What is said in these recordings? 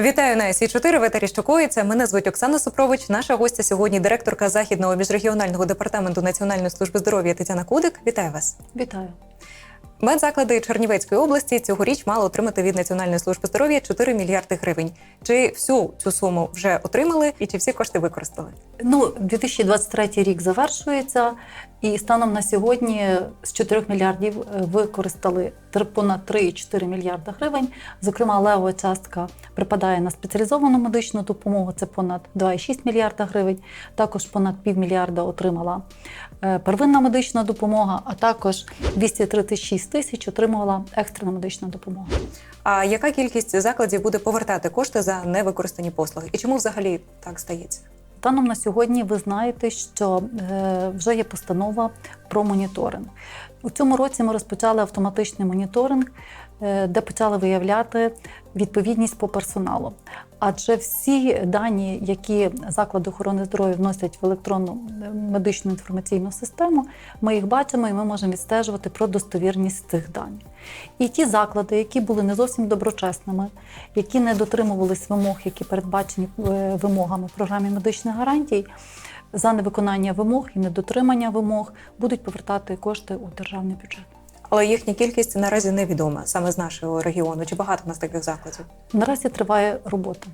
Вітаю на СІ 4 в етері Щокоїться. Мене звуть Оксана Супрович. Наша гостя сьогодні директорка західного міжрегіонального департаменту Національної служби здоров'я Тетяна Кудик. Вітаю вас. Вітаю. Медзаклади Чернівецької області цьогоріч мали отримати від Національної служби здоров'я 4 мільярди гривень. Чи всю цю суму вже отримали і чи всі кошти використали? Ну, 2023 рік завершується, і станом на сьогодні з 4 мільярдів е, використали понад 3,4 мільярда гривень. Зокрема, левова частка припадає на спеціалізовану медичну допомогу. Це понад 2,6 мільярда гривень. Також понад півмільярда отримала первинна медична допомога, а також 236 тисяч отримувала екстрена медична допомога. А яка кількість закладів буде повертати кошти за невикористані послуги? І чому взагалі так стається? Станом на сьогодні ви знаєте, що е, вже є постанова про моніторинг. У цьому році ми розпочали автоматичний моніторинг, е, де почали виявляти відповідність по персоналу. Адже всі дані, які заклади охорони здоров'я вносять в електронну е, медичну інформаційну систему, ми їх бачимо і ми можемо відстежувати про достовірність цих даних. І ті заклади, які були не зовсім доброчесними, які не дотримувались вимог, які передбачені е, вимогами в програмі медичних гарантій, за невиконання вимог і недотримання вимог будуть повертати кошти у державний бюджет. Але їхня кількість наразі невідома саме з нашого регіону. Чи багато в нас таких закладів? Наразі триває робота.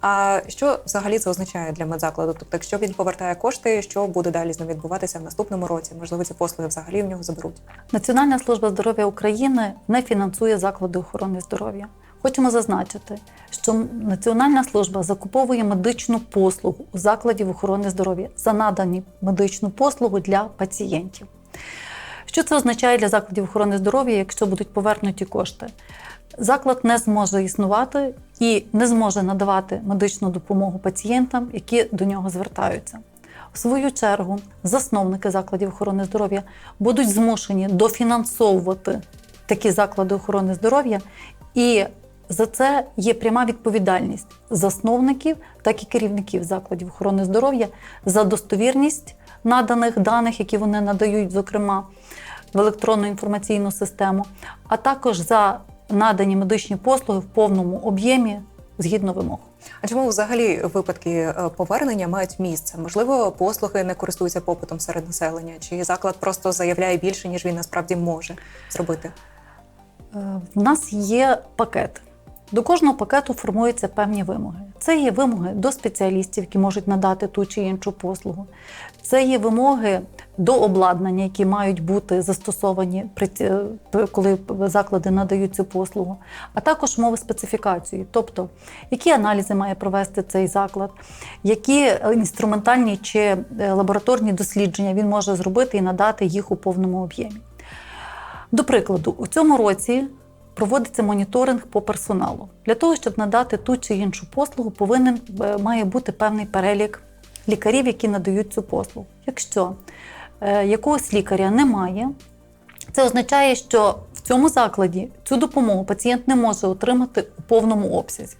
А що взагалі це означає для медзакладу? Тобто, якщо він повертає кошти, що буде далі з ним відбуватися в наступному році? Можливо, ці послуги взагалі в нього заберуть. Національна служба здоров'я України не фінансує заклади охорони здоров'я. Хочемо зазначити, що Національна служба закуповує медичну послугу у закладів охорони здоров'я за надані медичну послугу для пацієнтів. Що це означає для закладів охорони здоров'я, якщо будуть повернуті кошти? Заклад не зможе існувати і не зможе надавати медичну допомогу пацієнтам, які до нього звертаються. В свою чергу, засновники закладів охорони здоров'я будуть змушені дофінансовувати такі заклади охорони здоров'я, і за це є пряма відповідальність засновників, так і керівників закладів охорони здоров'я за достовірність наданих даних, які вони надають, зокрема в електронну інформаційну систему, а також за надані медичні послуги в повному об'ємі згідно вимог. А чому взагалі випадки е, повернення мають місце? Можливо, послуги не користуються попитом серед населення, чи заклад просто заявляє більше, ніж він насправді може зробити? Е, В нас є пакет. До кожного пакету формуються певні вимоги. Це є вимоги до спеціалістів, які можуть надати ту чи іншу послугу. Це є вимоги до обладнання, які мають бути застосовані е, коли заклади надають цю послугу, а також мови специфікації, тобто які аналізи має провести цей заклад, які інструментальні чи е, лабораторні дослідження він може зробити і надати їх у повному об'ємі. До прикладу, у цьому році проводиться моніторинг по персоналу. Для того, щоб надати ту чи іншу послугу, повинен е, має бути певний перелік лікарів, які надають цю послугу. Якщо е, якогось лікаря немає, це означає, що в цьому закладі цю допомогу пацієнт не може отримати у повному обсязі.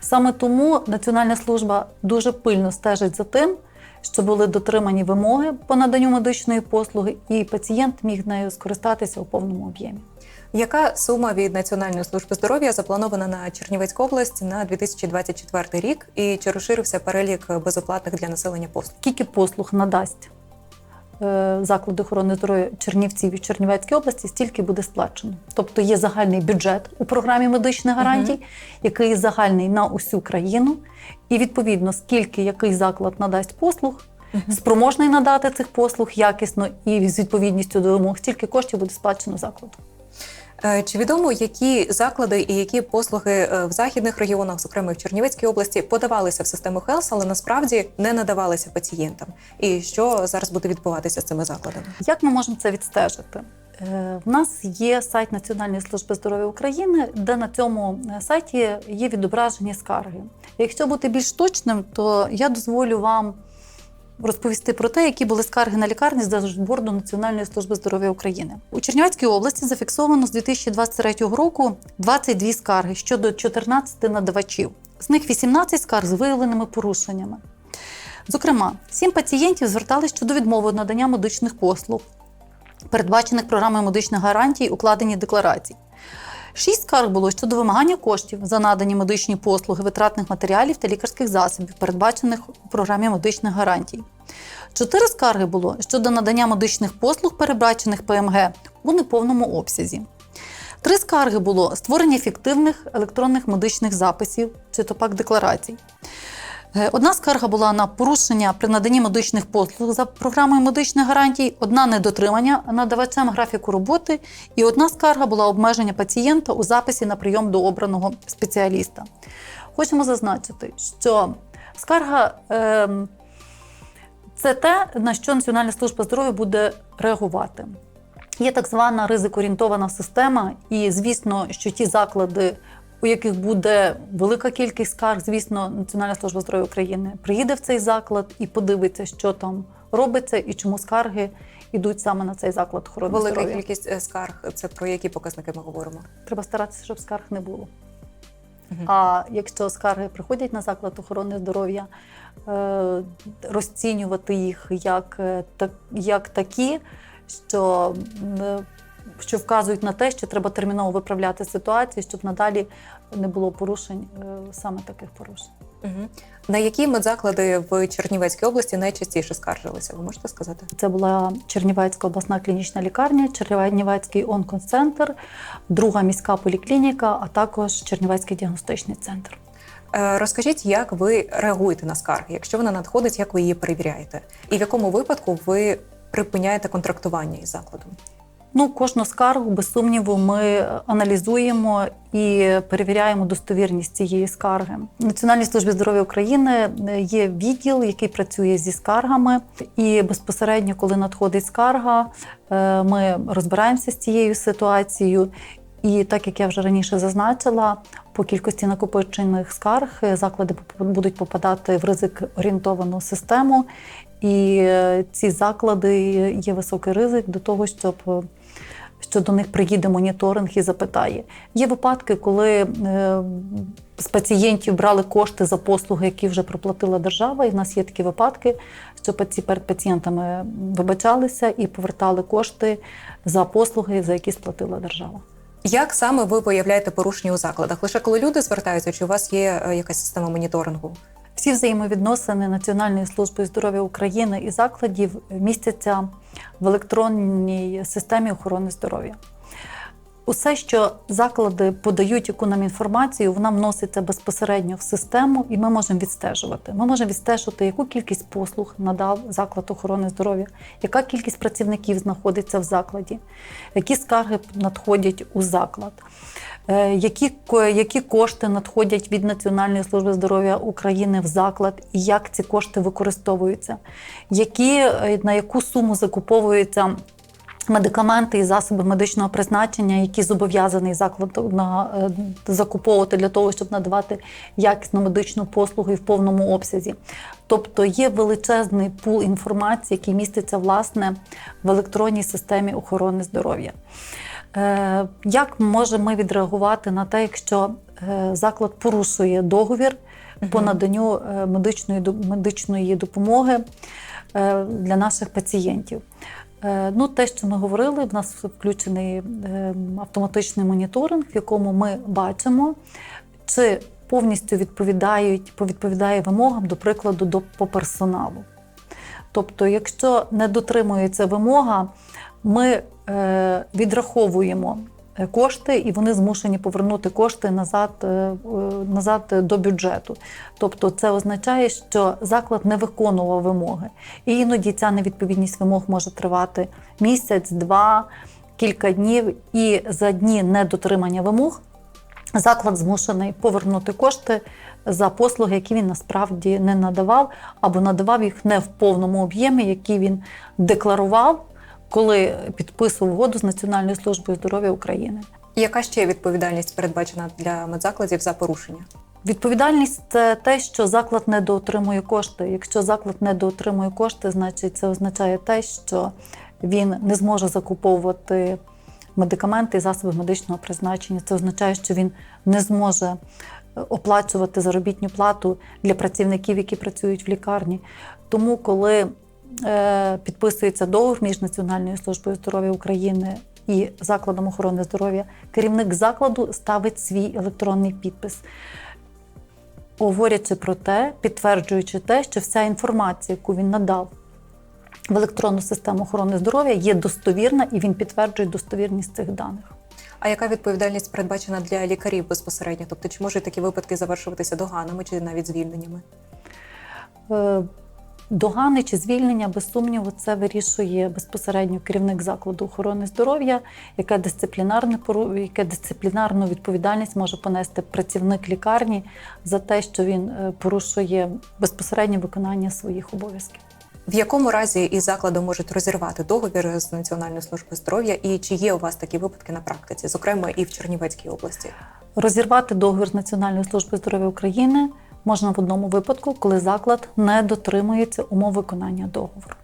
Саме тому Національна служба дуже пильно стежить за тим, щоб були дотримані вимоги по наданню медичної послуги, і пацієнт міг нею скористатися у повному об'ємі. Яка сума від Національної служби здоров'я запланована на Чернівецьку область на 2024 рік? І чи розширився перелік безоплатних для населення послуг? Скільки послуг надасть е, заклад охорони здоров'я Чернівців і Чернівецькій області, стільки буде сплачено. Тобто є загальний бюджет у програмі медичних гарантій, який загальний на усю країну, і відповідно, скільки який заклад надасть послуг. Спроможний надати цих послуг якісно і з відповідністю до вимог, стільки коштів буде сплачено закладу. Е, Чи відомо, які заклади і які послуги е, в західних регіонах, зокрема в Чернівецькій області, подавалися в систему Хелс, але насправді не надавалися пацієнтам? І що зараз буде відбуватися з цими закладами? Як ми можемо це відстежити? Е, В нас є сайт Національної служби здоров'я України, де на цьому сайті є відображені скарги. Якщо бути більш точним, то я дозволю вам розповісти про те, які були скарги на лікарні з дашборду Національної служби здоров'я України. У Чернівецькій області зафіксовано з 2023 року 22 скарги щодо 14 надавачів. З них 18 скарг з виявленими порушеннями. Зокрема, сім пацієнтів зверталися щодо відмови надання медичних послуг, передбачених програмою медичних гарантій, укладені декларацій. Шість скарг було щодо вимагання коштів за надані медичні послуги, витратних матеріалів та лікарських засобів, передбачених у програмі медичних гарантій. Чотири скарги було щодо надання медичних послуг, перебрачених ПМГ у неповному обсязі. Три скарги було створення фіктивних електронних медичних записів чи то пак декларацій. Е, Одна скарга була на порушення при наданні медичних послуг за програмою медичних гарантій, одна недотримання надавачем графіку роботи, і одна скарга була обмеження пацієнта у записі на прийом до обраного спеціаліста. Хочемо зазначити, що скарга ем, це те, на що Національна служба здоров'я буде реагувати. Є так звана ризикоорієнтована система, і звісно, що ті заклади, у яких буде велика кількість скарг, звісно, Національна служба здоров'я України приїде в цей заклад і подивиться, що там робиться і чому скарги йдуть саме на цей заклад охорони Велика здоров'я. кількість е, скарг. Це про які показники ми говоримо? Треба старатися, щоб скарг не було. А якщо скарги приходять на заклад охорони здоров'я, е, розцінювати їх як, е, так- як такі, що, що вказують на те, що треба терміново виправляти ситуацію, щоб надалі не було порушень, е, саме таких порушень. Угу. На які медзаклади в Чернівецькій області найчастіше скаржилися? Ви можете сказати? Це була Чернівецька обласна клінічна лікарня, Чернівецький онкоцентр, друга міська поліклініка, а також Чернівецький діагностичний центр. Е, Розкажіть, як ви реагуєте на скарги? Якщо вона надходить, як ви її перевіряєте? І в якому випадку ви припиняєте контрактування із закладом? Ну, кожну скаргу, без сумніву, ми аналізуємо і перевіряємо достовірність цієї скарги. В Національній службі здоров'я України є відділ, який працює зі скаргами, і безпосередньо, коли надходить скарга, е, ми розбираємося з цією ситуацією. І так як я вже раніше зазначила, по кількості накопичених скарг е, заклади будуть попадати в ризик орієнтовану систему, і е, ці заклади є високий ризик до того, щоб е, що до них приїде моніторинг і запитає. Є випадки, коли е, з пацієнтів брали кошти за послуги, які вже проплатила держава. І в нас є такі випадки, що перед пацієнтами вибачалися і повертали кошти за послуги, за які сплатила держава. Як саме ви виявляєте порушення у закладах? Лише коли люди звертаються, чи у вас є е, якась система моніторингу? Всі взаємовідносини Національної служби здоров'я України і закладів містяться в електронній системі охорони здоров'я. Усе, що заклади подають яку нам інформацію, вона вноситься безпосередньо в систему, і ми можемо відстежувати. Ми можемо відстежувати, яку кількість послуг надав заклад охорони здоров'я, яка кількість працівників знаходиться в закладі, які скарги надходять у заклад. Е, Які, які кошти надходять від Національної служби здоров'я України в заклад, і як ці кошти використовуються, які, е, на яку суму закуповуються медикаменти і засоби медичного призначення, які зобов'язаний заклад на, е, закуповувати для того, щоб надавати якісну медичну послугу і в повному обсязі. Тобто є величезний пул інформації, який міститься власне в електронній системі охорони здоров'я. Е, Як можемо ми відреагувати на те, якщо е, заклад порушує договір по наданню медичної, медичної допомоги для наших пацієнтів? Е, Ну, те, що ми говорили, в нас включений е, автоматичний моніторинг, в якому ми бачимо, чи повністю відповідають, відповідає вимогам, до прикладу, до по персоналу. Тобто, якщо не дотримується вимога, ми е, відраховуємо кошти, і вони змушені повернути кошти назад, е, е, назад до бюджету. Тобто, це означає, що заклад не виконував вимоги. І іноді ця невідповідність вимог може тривати місяць, два, кілька днів, і за дні недотримання вимог заклад змушений повернути кошти за послуги, які він насправді не надавав, або надавав їх не в повному об'ємі, які він декларував, коли підписував угоду з Національною службою здоров'я України. Яка ще відповідальність передбачена для медзакладів за порушення? Відповідальність це те, що заклад не доотримує кошти. Якщо заклад не доотримує кошти, значить це означає те, що він не зможе закуповувати медикаменти і засоби медичного призначення. Це означає, що він не зможе оплачувати заробітну плату для працівників, які працюють в лікарні. Тому, коли е, підписується договір між Національною службою здоров'я України і закладом охорони здоров'я, керівник закладу ставить свій електронний підпис, говорячи про те, підтверджуючи те, що вся інформація, яку він надав в електронну систему охорони здоров'я, є достовірна і він підтверджує достовірність цих даних. А яка відповідальність передбачена для лікарів безпосередньо? Тобто, чи можуть такі випадки завершуватися доганами чи навіть звільненнями? Е, Догани чи звільнення, без сумніву, це вирішує безпосередньо керівник закладу охорони здоров'я, яке дисциплінарне пору- яке дисциплінарну відповідальність може понести працівник лікарні за те, що він е, порушує безпосереднє виконання своїх обов'язків. В якому разі із закладом можуть розірвати договір з Національною службою здоров'я, і чи є у вас такі випадки на практиці, зокрема і в Чернівецькій області? Розірвати договір з Національною службою здоров'я України можна в одному випадку, коли заклад не дотримується умов виконання договору.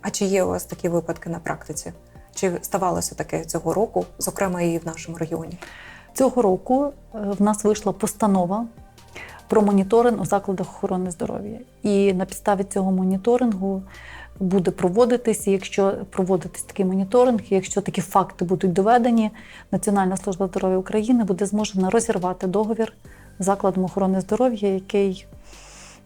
А чи є у вас такі випадки на практиці? Чи ставалося таке цього року, зокрема і в нашому регіоні? Цього року е, в нас вийшла постанова про моніторинг у закладах охорони здоров'я. І на підставі цього моніторингу буде проводитись, і якщо проводитись такий моніторинг, і якщо такі факти будуть доведені, Національна служба здоров'я України буде змушена розірвати договір закладом охорони здоров'я, який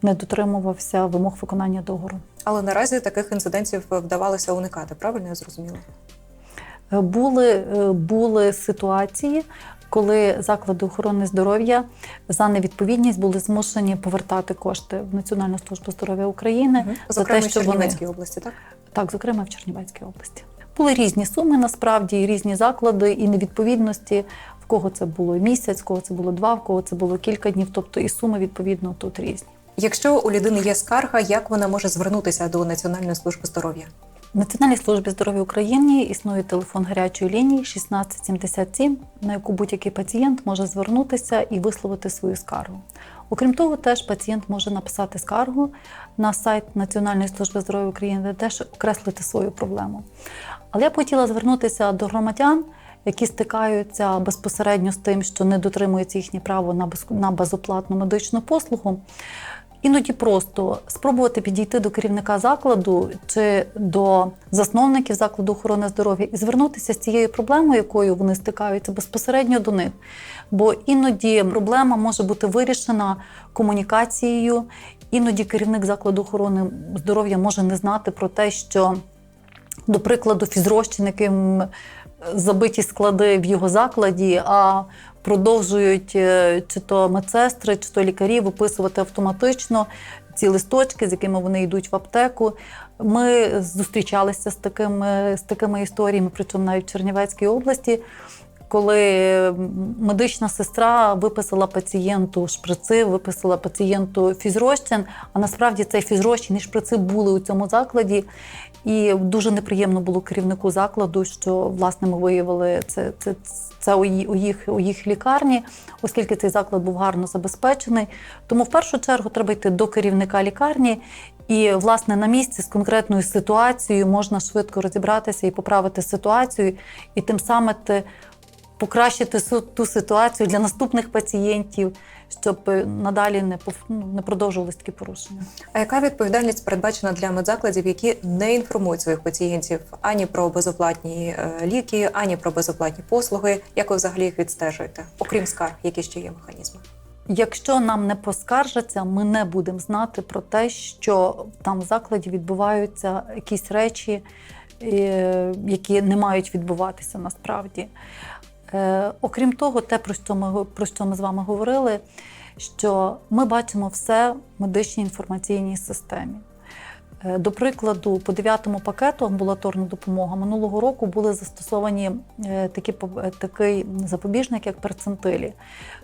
не дотримувався вимог виконання договору. Але наразі таких інцидентів вдавалося уникати, правильно я зрозуміла? Е, Були, е, були ситуації, коли заклади охорони здоров'я за невідповідність були змушені повертати кошти в Національну службу здоров'я України за Зокрема, те, в що вони Чернівецькій області, так? так, зокрема в Чернівецькій області. Були різні суми насправді, і різні заклади, і невідповідності. В кого це було місяць, в кого це було два, в кого це було кілька днів. Тобто і суми відповідно тут різні. Якщо у людини є скарга, як вона може звернутися до Національної служби здоров'я? В Національній службі здоров'я України існує телефон гарячої лінії 1677, на яку будь-який пацієнт може звернутися і висловити свою скаргу. Окрім того, теж пацієнт може написати скаргу на сайт Національної служби здоров'я України, де теж окреслити свою проблему. Але я б хотіла звернутися до громадян, які стикаються безпосередньо з тим, що не дотримується їхнє право на на безоплатну медичну послугу. Іноді просто спробувати підійти до керівника закладу чи до засновників закладу охорони здоров'я і звернутися з цією проблемою, якою вони стикаються безпосередньо до них. Бо іноді проблема може бути вирішена комунікацією, іноді керівник закладу охорони здоров'я може не знати про те, що, до прикладу, фізрозчин, забиті склади в його закладі, а продовжують е, чи то медсестри, чи то лікарі виписувати автоматично ці листочки, з якими вони йдуть в аптеку. Ми зустрічалися з такими, з такими історіями, причому навіть в Чернівецькій області. Коли медична сестра виписала пацієнту шприци, виписала пацієнту фізрозчин, а насправді цей фізрозчин і шприци були у цьому закладі. І дуже неприємно було керівнику закладу, що власне ми виявили це, це, це у, їх, у їх лікарні, оскільки цей заклад був гарно забезпечений. Тому в першу чергу треба йти до керівника лікарні. І, власне, на місці з конкретною ситуацією можна швидко розібратися і поправити ситуацію, і тим самим покращити ту ситуацію для наступних пацієнтів, щоб е, надалі не пов- ну, не продовжувалися такі порушення. А яка відповідальність передбачена для медзакладів, які не інформують своїх пацієнтів ані про безоплатні е, ліки, ані про безоплатні послуги? Як ви взагалі їх відстежуєте? Окрім скарг, які ще є механізми? Якщо нам не поскаржаться, ми не будемо знати про те, що там в закладі відбуваються якісь речі, е, які не мають відбуватися насправді. Е, Окрім того, те, про що ми, про що ми з вами говорили, що ми бачимо все в медичній інформаційній системі. Е, До прикладу, по дев'ятому пакету амбулаторна допомога минулого року були застосовані е, такі такий запобіжник, як перцентилі,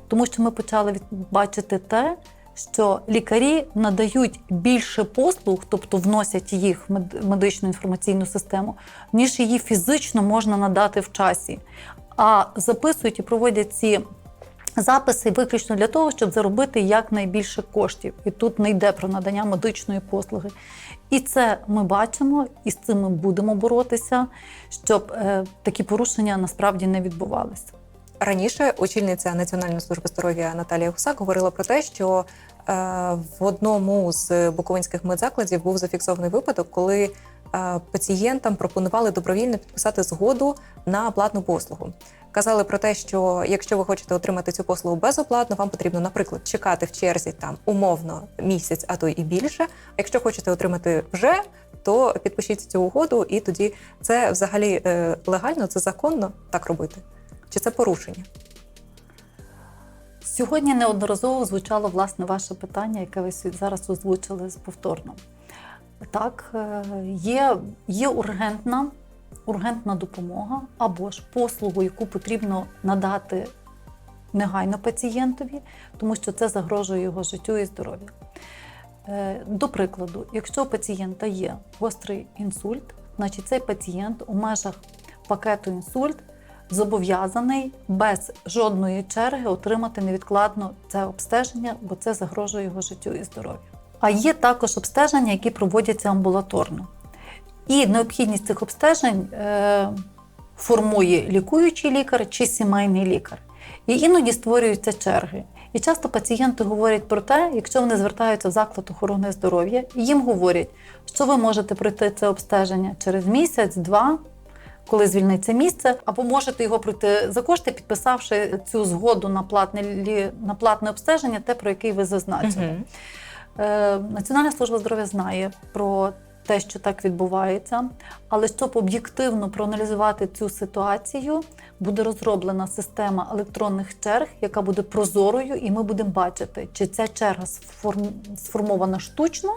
тому що ми почали бачити те, що лікарі надають більше послуг, тобто вносять їх в медичну інформаційну систему, ніж її фізично можна надати в часі, а записують і проводять ці записи виключно для того, щоб заробити якнайбільше коштів. І тут не йде про надання медичної послуги. І це ми бачимо, і з цим ми будемо боротися, щоб е, такі порушення насправді не відбувалися. раніше очільниця Національної служби здоров'я Наталія Гусак говорила про те, що в одному з буковинських медзакладів був зафіксований випадок, коли е, пацієнтам пропонували добровільно підписати згоду на платну послугу. Казали про те, що якщо ви хочете отримати цю послугу безоплатно, вам потрібно, наприклад, чекати в черзі там умовно місяць, а то і більше. А якщо хочете отримати вже, то підпишіть цю угоду, і тоді це взагалі е, легально, це законно так робити. Чи це порушення? Сьогодні неодноразово звучало власне ваше питання, яке ви зараз озвучили повторно. Так, е, є, є ургентна, ургентна допомога або ж послугу, яку потрібно надати негайно пацієнтові, тому що це загрожує його життю і здоров'ю. Е, До прикладу, якщо у пацієнта є гострий інсульт, значить цей пацієнт у межах пакету інсульт зобов'язаний без жодної черги отримати невідкладно це обстеження, бо це загрожує його життю і здоров'ю. А є також обстеження, які проводяться амбулаторно. І необхідність цих обстежень е, формує лікуючий лікар чи сімейний лікар. І іноді створюються черги. І часто пацієнти говорять про те, якщо вони звертаються в заклад охорони здоров'я, і їм говорять, що ви можете пройти це обстеження через місяць, два, коли звільниться місце, або можете його пройти за кошти, підписавши цю згоду на платне, на платне обстеження, те, про яке ви зазначили. Е, Національна служба здоров'я знає про те, що так відбувається, але щоб об'єктивно проаналізувати цю ситуацію, буде розроблена система електронних черг, яка буде прозорою, і ми будемо бачити, чи ця черга сформ- сформована штучно,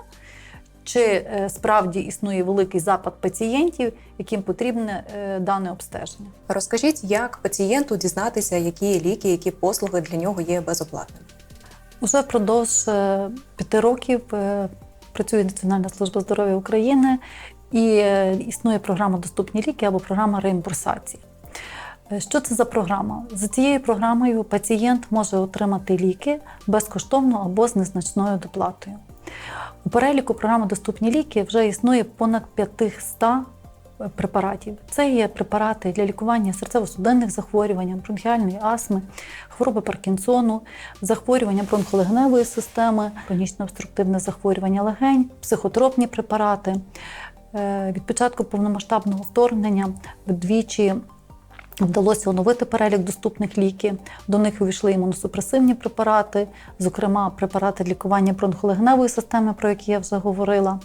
чи е, справді існує великий запад пацієнтів, яким потрібне е, дане обстеження. Розкажіть, як пацієнту дізнатися, які ліки, які послуги для нього є безоплатними? Уже впродовж е, п'яти років працює Національна служба здоров'я України і існує програма Доступні ліки або програма реімбурсації. Що це за програма? За цією програмою пацієнт може отримати ліки безкоштовно або з незначною доплатою. У переліку програми Доступні ліки вже існує понад 500 препаратів. Це є препарати для лікування серцево-судинних захворювань, бронхіальної астми, хвороби Паркінсону, захворювання бронхолегневої системи, хронічне обструктивне захворювання легень, психотропні препарати. Е, Від початку повномасштабного вторгнення вдвічі Вдалося оновити перелік доступних ліків. До них увійшли імуносупресивні препарати, зокрема препарати лікування бронхолегневої системи, про які я вже говорила.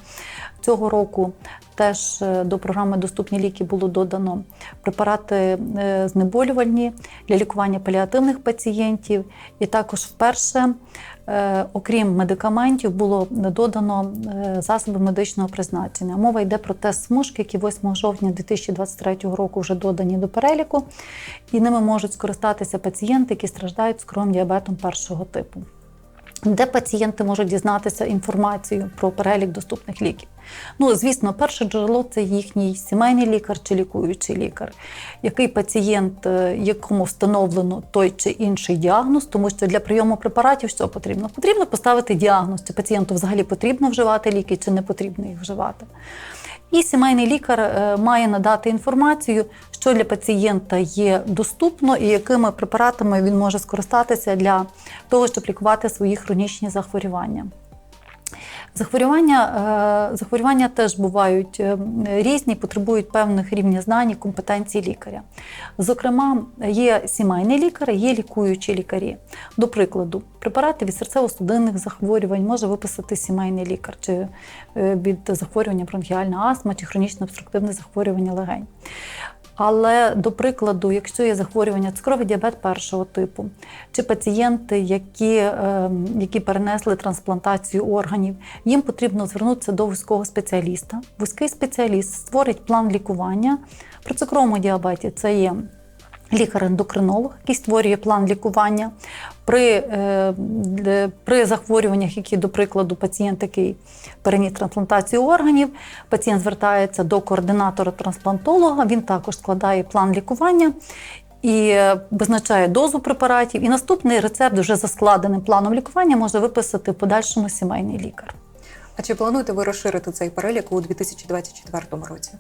Цього року теж е, до програми Доступні ліки було додано препарати е, знеболювальні для лікування паліативних пацієнтів. І також вперше, окрім медикаментів, було додано е, засоби медичного призначення. Мова йде про тест смужки, які 8 жовтня 2023 року вже додані до переліку, і ними можуть скористатися пацієнти, які страждають цукровим діабетом першого типу. Де пацієнти можуть дізнатися інформацію про перелік доступних ліків? Ну, звісно, перше джерело це їхній сімейний лікар чи лікуючий лікар, який пацієнт, е, якому встановлено той чи інший діагноз, тому що для прийому препаратів що потрібно? Потрібно поставити діагноз, чи пацієнту взагалі потрібно вживати ліки, чи не потрібно їх вживати. І сімейний лікар е, має надати інформацію, що для пацієнта є доступно і якими препаратами він може скористатися для того, щоб лікувати свої хронічні захворювання. Захворювання, е, захворювання теж бувають е, різні, потребують певних рівня знань і компетенцій лікаря. Зокрема, є сімейний лікар, є лікуючі лікарі. До прикладу, препарати від серцево-судинних захворювань може виписати сімейний лікар, чи е, від захворювання бронхіальна астма, чи хронічне обструктивне захворювання легень. Але до прикладу, якщо є захворювання цукровий діабет першого типу, чи пацієнти, які, е, які перенесли трансплантацію органів, їм потрібно звернутися до вузького спеціаліста. Вузький спеціаліст створить план лікування. При цукровому діабеті це є лікар-ендокринолог, який створює план лікування. При, е, при захворюваннях, які, до прикладу, пацієнт, який переніс трансплантацію органів, пацієнт звертається до координатора трансплантолога, він також складає план лікування. І е, визначає дозу препаратів, і наступний рецепт вже за складеним планом лікування може виписати в подальшому сімейний лікар. А чи плануєте ви розширити цей перелік у 2024 році?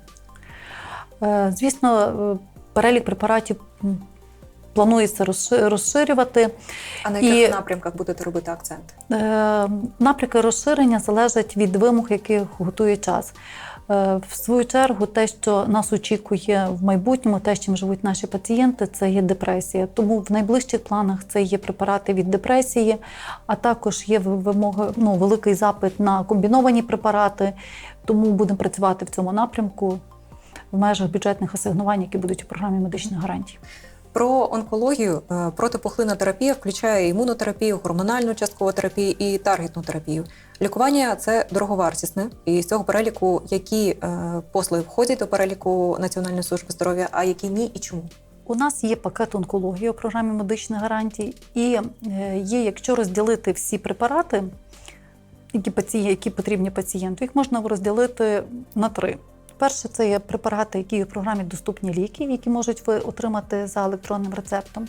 Е, Звісно, перелік препаратів планується розширювати. А на І- яких напрямках будете робити акцент? Е, Напрямки розширення залежать від вимог, які готує час. Е, В свою чергу, те, що нас очікує в майбутньому, те, з чим живуть наші пацієнти, це є депресія. Тому в найближчих планах це є препарати від депресії, а також є ви- вимоги, ну, великий запит на комбіновані препарати. Тому будемо працювати в цьому напрямку в межах бюджетних асигнувань, які будуть у програмі медичних гарантій. Про онкологію е, протипухлинна терапія включає імунотерапію, гормональну часткову терапію і таргетну терапію. Лікування це дороговартісне, і з цього переліку які е, послуги входять до переліку Національної служби здоров'я, а які ні і чому. У нас є пакет онкології у програмі медичних гарантій, і е, є, якщо розділити всі препарати, які, паці... які потрібні пацієнту, їх можна розділити на три. Перше, це є препарати, які є в програмі доступні ліки, які можуть ви отримати за електронним рецептом.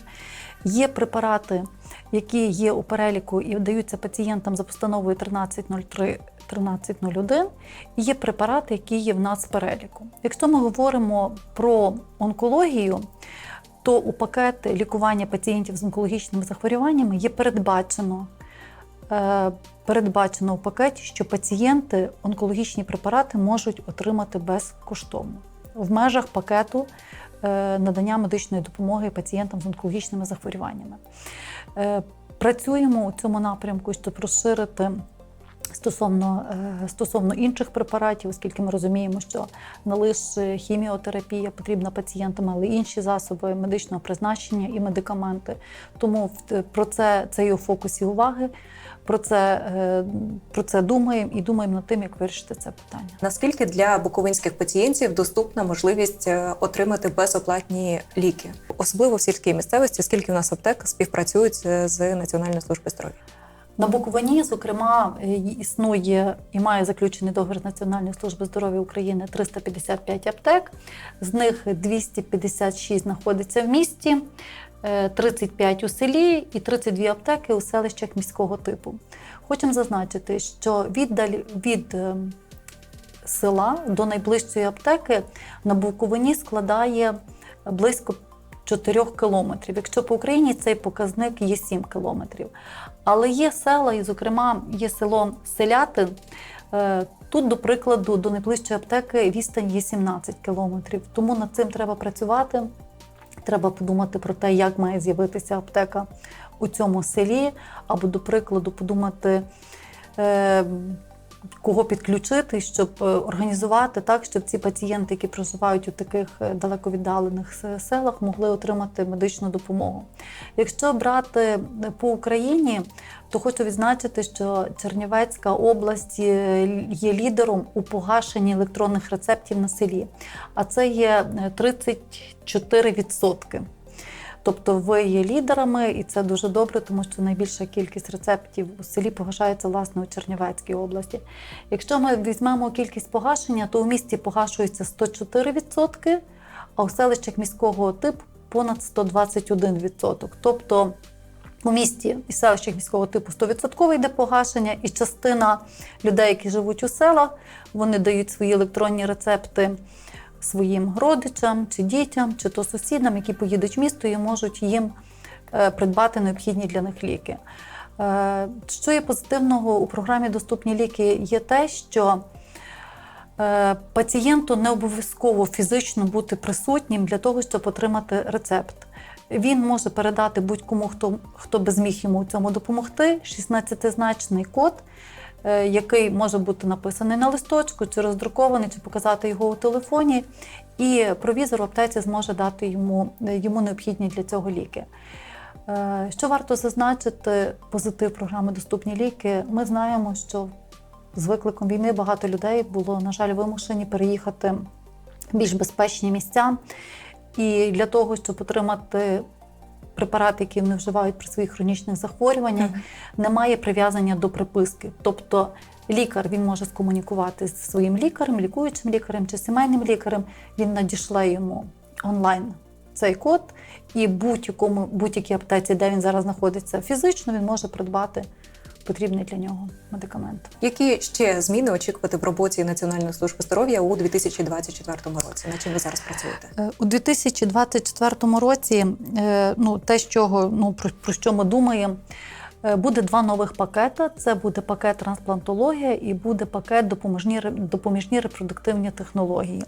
Є препарати, які є у переліку і даються пацієнтам за постановою 1303 1301, і є препарати, які є в нас в переліку. Якщо ми говоримо про онкологію, то у пакет лікування пацієнтів з онкологічними захворюваннями є передбачено. Е, Передбачено у пакеті, що пацієнти онкологічні препарати можуть отримати безкоштовно в межах пакету е, надання медичної допомоги пацієнтам з онкологічними захворюваннями. Е, Працюємо у цьому напрямку, щоб розширити стосовно, стосовно інших препаратів, оскільки ми розуміємо, що не лише хіміотерапія потрібна пацієнтам, але й інші засоби медичного призначення і медикаменти. Тому в- про це це є у фокусі уваги. Про це, е, про це думаємо і думаємо над тим, як вирішити це питання. Наскільки для буковинських пацієнтів доступна можливість е, отримати безоплатні ліки, особливо в сільській місцевості, скільки у нас аптек співпрацюють е, з Національною службою здоров'я? На Буковині, зокрема, існує і має заключений договір з Національної служби здоров'я України 355 аптек. З них 256 знаходиться в місті, 35 у селі і 32 аптеки у селищах міського типу. Хочемо зазначити, що віддаль від е, села до найближчої аптеки на Буковині складає близько 4 кілометрів. Якщо по Україні цей показник є 7 кілометрів. Але є села, і, зокрема, є село Селятин. Е, Тут, до прикладу, до найближчої аптеки відстань є 17 кілометрів. Тому над цим треба працювати. Треба подумати про те, як має з'явитися аптека у цьому селі, або, до прикладу, подумати, е, кого підключити, щоб е, організувати так, щоб ці пацієнти, які проживають у таких е, далеко віддалених селах, могли отримати медичну допомогу. Якщо брати е, по Україні, то хочу відзначити, що Чернівецька область є лідером у погашенні електронних рецептів на селі, а це є е, 34%. Тобто ви є лідерами, і це дуже добре, тому що найбільша кількість рецептів у селі погашається власне у Чернівецькій області. Якщо ми візьмемо кількість погашення, то у місті погашується 104%, а у селищах міського типу понад 121%. Тобто у місті і селищах міського типу 100% йде погашення, і частина людей, які живуть у селах, вони дають свої електронні рецепти своїм родичам чи дітям, чи то сусідам, які поїдуть в місто і можуть їм е, придбати необхідні для них ліки. Е, Що є позитивного у програмі Доступні ліки є те, що е, пацієнту не обов'язково фізично бути присутнім для того, щоб отримати рецепт. Він може передати будь-кому, хто, хто би зміг йому у цьому допомогти, 16-значний код, який може бути написаний на листочку, чи роздрукований, чи показати його у телефоні, і провізор в аптеці зможе дати йому, йому необхідні для цього ліки. Е, Що варто зазначити, позитив програми Доступні ліки. Ми знаємо, що з викликом війни багато людей було, на жаль, вимушені переїхати в більш безпечні місця. І для того, щоб отримати препарати, які вони вживають при своїх хронічних захворюваннях, немає прив'язання до приписки. Тобто лікар він може скомунікувати з своїм лікарем, лікуючим лікарем чи сімейним лікарем. Він надішле йому онлайн цей код, і будь-якому будь-якій аптеці, де він зараз знаходиться фізично, він може придбати потрібний для нього медикамент. Які ще зміни очікувати в роботі Національної служби здоров'я у 2024 році? На чим ви зараз працюєте? Е, У 2024 році, е, ну те, що ну про, про що ми думаємо, е, буде два нових пакети: це буде пакет трансплантологія і буде пакет допоміжні допоміжні репродуктивні технології.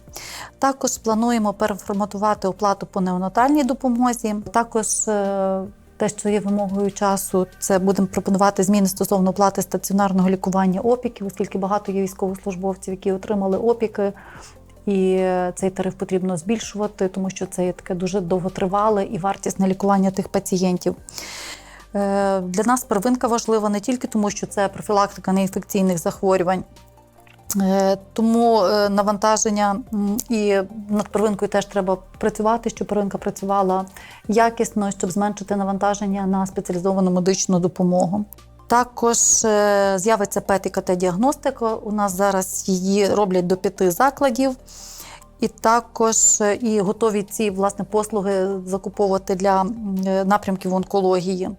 Також плануємо переформатувати оплату по неонатальній допомозі. Також те, що є вимогою часу, це будемо пропонувати зміни стосовно оплати стаціонарного лікування опіків, оскільки багато є військовослужбовців, які отримали опіки. І е, цей тариф потрібно збільшувати, тому що це є таке дуже довготривале і вартісне лікування тих пацієнтів. Е, Для нас первинка важлива не тільки тому, що це профілактика неінфекційних захворювань. Е, Тому е, навантаження і над первинкою теж треба працювати, щоб первинка працювала якісно, щоб зменшити навантаження на спеціалізовану медичну допомогу. Також е, з'явиться ПЕТ і КТ-діагностика. У нас зараз її роблять до п'яти закладів. І також і готові ці власне послуги закуповувати для напрямків онкології.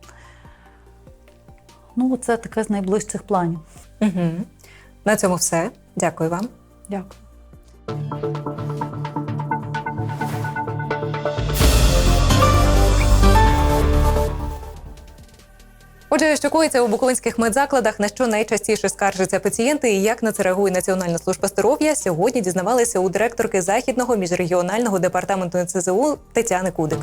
Ну, це таке з найближчих планів. Угу. На цьому все. Дякую вам. Дякую. Отже, що коїться у буковинських медзакладах, на що найчастіше скаржаться пацієнти і як на це реагує Національна служба здоров'я, сьогодні дізнавалися у директорки західного міжрегіонального департаменту НЦЗУ Тетяни Кудик.